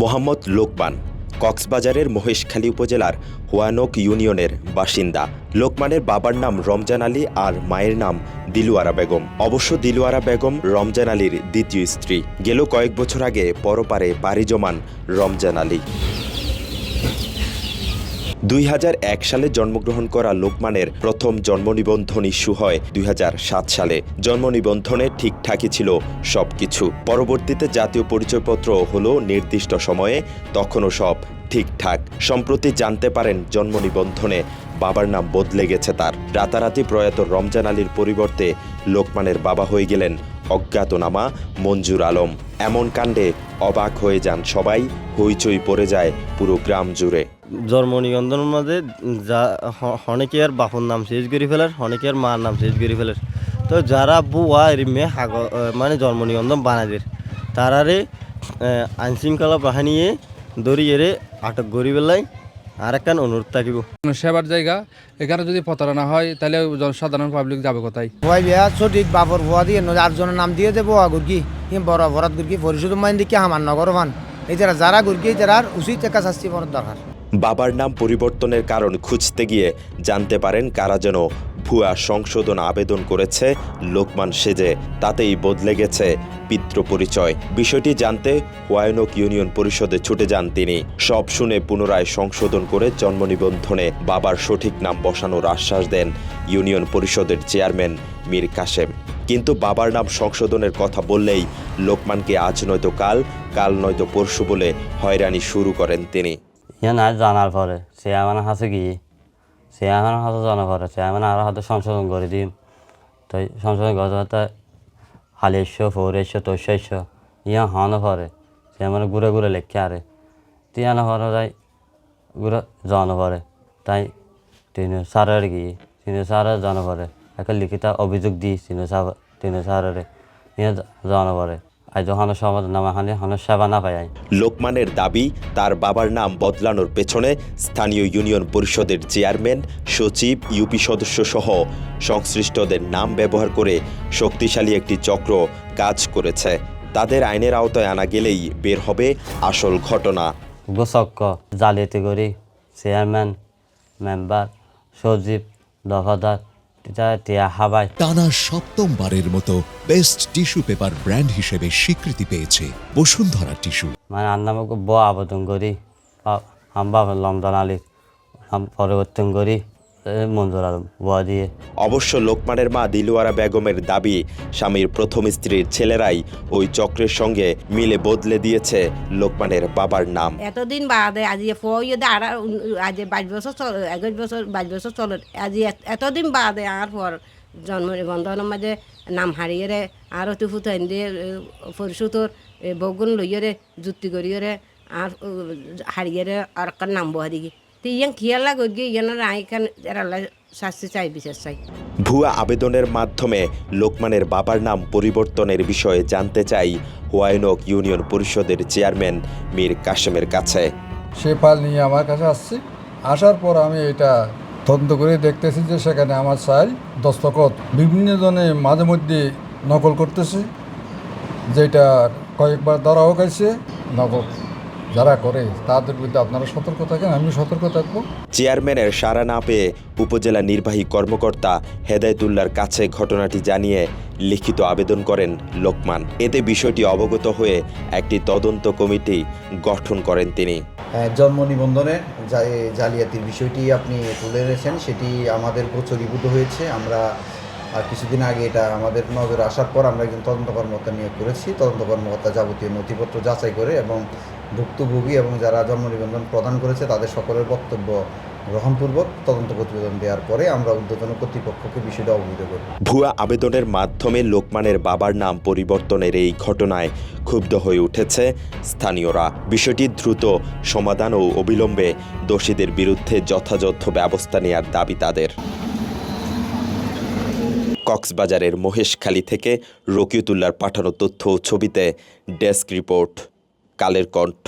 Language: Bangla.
মোহাম্মদ লোকমান, কক্সবাজারের মহেশখালী উপজেলার হোয়ানক ইউনিয়নের বাসিন্দা। লোকমানের বাবার নাম রমজান আলী আর মায়ের নাম দিলুয়ারা বেগম। অবশ্য দিলুয়ারা বেগম রমজান আলীর দ্বিতীয় স্ত্রী। গেল কয়েক বছর আগে পরপারে পাড়ি জমান রমজান আলী। দুই হাজার এক সালে জন্মগ্রহণ করা লোকমানের প্রথম জন্ম নিবন্ধন ইস্যু হয় দুই হাজার সাত সালে। জন্ম নিবন্ধনে ঠিকঠাকই ছিল সবকিছু। পরবর্তীতে জাতীয় পরিচয়পত্র হলো নির্দিষ্ট সময়ে, তখনও সব ঠিকঠাক। সম্প্রতি জানতে পারেন জন্ম নিবন্ধনে বাবার নাম বদলে গেছে তার। রাতারাতি প্রয়াত রমজান আলীর পরিবর্তে লোকমানের বাবা হয়ে গেলেন অজ্ঞাতনামা, মঞ্জুর আলম। এমন কাণ্ডে অবাক হয়ে যান সবাই, হইচই পড়ে যায় পুরো গ্রাম জুড়ে। জন্ম নিবন্ধনের মাঝে যা হনেকে আর বাপুর নাম শেষ করে ফেলার হনেকে আর মার নাম শেষ করে ফেলার। তো যারা বুয়া এর মেয়ে হাগ মানে জন্ম নিবন্ধন বানাদের তারারে আইন শৃঙ্খলা বাহিনীয়ে দড়িয়ে আটক করি পেলাই আর একখান অনুরোধ থাকিব। সেবার জায়গা এখানে যদি প্রতারণা হয় তাহলে সাধারণ পাবলিক যাবে কোথায়? ভয় বিয়া সঠিক বাপর ভুয়া দিয়ে আর জনের নাম দিয়ে দেবো গুরকি বড় অপরাধ গুরকি পরিশোধ মাইন দিকে আমার নগর ভান। এই যারা যারা গুরকি যারা উচিত একা শাস্তি পড়ার দরকার বাবার নাম পরিবর্তনের কারণ খুঁজতে গিয়ে জানতে পারেন কারা যেন ভুয়া সংশোধন আবেদন করেছে লোকমান সেজে। তাতেই বদলে গেছে পিতৃ পরিচয়। বিষয়টি জানতে হোয়াইনক ইউনিয়ন পরিষদে ছুটে যান তিনি। সব শুনে পুনরায় সংশোধন করে জন্ম নিবন্ধনে বাবার সঠিক নাম বসানোর আশ্বাস দেন ইউনিয়ন পরিষদের চেয়ারম্যান মীর কাশেম। কিন্তু বাবার নাম সংশোধনের কথা বললেই লোকমানকে আজ নয়তো কাল কাল নয়তো পরশু বলে হয়রানি শুরু করেন তিনি। জানার পরে সে আমার হাতে গিয়ে সে আমার হাতে জানার পরে সে আমার আরও হাতে সংশোধন করে দিম তো সংশোধন করতে করতে হালি এসো, ফোর এসো, তোষ এসো ইয়া হানো সে আমার ঘুরে ঘুরে লেখে আরে। তুই আনা পরে তাই ঘুরে জানো পরে তাই তিনি স্যারের গিয়ে তিনি স্যারের জানো পরে একটা লিখিত অভিযোগ দিই তিনি স্যার তিনি স্যারের ইয়ে জানো পরে লোকমানের দাবি তার বাবার নাম বদলানোর পেছনে স্থানীয় ইউনিয়ন পরিষদের চেয়ারম্যান সচিব ইউপি সদস্য সহ সংশ্লিষ্টদের নাম ব্যবহার করে শক্তিশালী একটি চক্র কাজ করেছে। তাদের আইনের আওতায় আনা গেলেই বের হবে আসল ঘটনা। গোসক্য জালিয়াতি করি চেয়ারম্যান মেম্বার সজীব দফাদার টানা সপ্তমবারের মতো বেস্ট টিস্যু পেপার ব্র্যান্ড হিসেবে স্বীকৃতি পেয়েছে বসুন্ধরা টিস্যু মানে আর ব আবেদন করি আমরা লমদান আলী হাম পরিবর্তন করি। মঞ্জুর আলম বুয়া দিয়ে অবশ্য লোকমানের মা দিলুয়ারা বেগমের দাবি স্বামীর প্রথম স্ত্রীর ছেলেরাই ওই চক্রের সঙ্গে মিলে বদলে দিয়েছে লোকমানের বাবার নাম। এতদিন বাদে আজি ফয়ে আড়া আজি বাইশ বছর চল একুশ বছর বাইশ বছর চল। আজি এত- এতদিন বাদে আর পর জন্ম নিবন্ধনের মাঝে নাম হারিয়ে রে আর অতি ফুটাইন দিয়ে পরিশুতর বগুন লইয়ে রে যুক্তি করিয়ে রে আর হারিয়ে রে আর নাম বহা দিকে তো ইয়ান খিয়ালা গিয়ে ইয়ানোর আইখান এরা শাস্তি চাই বিশেষ চাই ভুয়া আবেদনের মাধ্যমে লোকমানের বাবার নাম পরিবর্তনের বিষয়ে জানতে চাই হোয়াইনক ইউনিয়ন পরিষদের চেয়ারম্যান মীর কাশেমের কাছে। সে ফাইল নিয়ে আমার কাছে আসছে। আসার পর আমি এটা তদন্ত করে দেখতেছি যে সেখানে আমার চাই দস্তখত। বিভিন্ন জনে মাঝে মধ্যে নকল করতেছে যেটা কয়েকবার ধরাও খাইছে নকল। যারা করে তাদের বিরুদ্ধে আপনারা সতর্ক থাকেন আমি সতর্ক থাকব। চেয়ারম্যানের সাড়া না পেয়ে উপজেলা নির্বাহী কর্মকর্তা হেদায়তুল্লার কাছে ঘটনাটি জানিয়ে লিখিত আবেদন করেন লোকমান। এতে বিষয়টি অবগত হয়ে একটি তদন্ত কমিটি গঠন করেন তিনি। হ্যাঁ, জন্ম নিবন্ধনে যা- জালিয়াতির বিষয়টি আপনি তুলে এনেছেন সেটি আমাদের গোচরীভূত হয়েছে। আমরা আর কিছুদিন আগে এটা আমাদের নজরে আসার পর আমরা একজন তদন্ত কর্মকর্তা নিয়োগ করেছি। তদন্ত কর্মকর্তা যাবতীয় নথিপত্র যাচাই করে এবং ভুক্তভোগী এবং যারা জন্ম নিবন্ধন প্রদান করেছে তাদের সকলের বক্তব্য গ্রহণপূর্বক তদন্ত প্রতিবেদন দেওয়ার পরে আমরা উদ্যোতন কর্তৃপক্ষকে বিষয়টা অবহিত করি ভুয়া আবেদনের মাধ্যমে লোকমানের বাবার নাম পরিবর্তনের এই ঘটনায় ক্ষুব্ধ হয়ে উঠেছে স্থানীয়রা। বিষয়টি দ্রুত সমাধান ও অবিলম্বে দোষীদের বিরুদ্ধে যথাযথ ব্যবস্থা নেয়ার দাবি তাদের। কক্সবাজারের মহেশখালী থেকে রকিউতুল্লার পাঠানো তথ্য ও ছবিতে ডেস্ক রিপোর্ট কালের কণ্ঠ।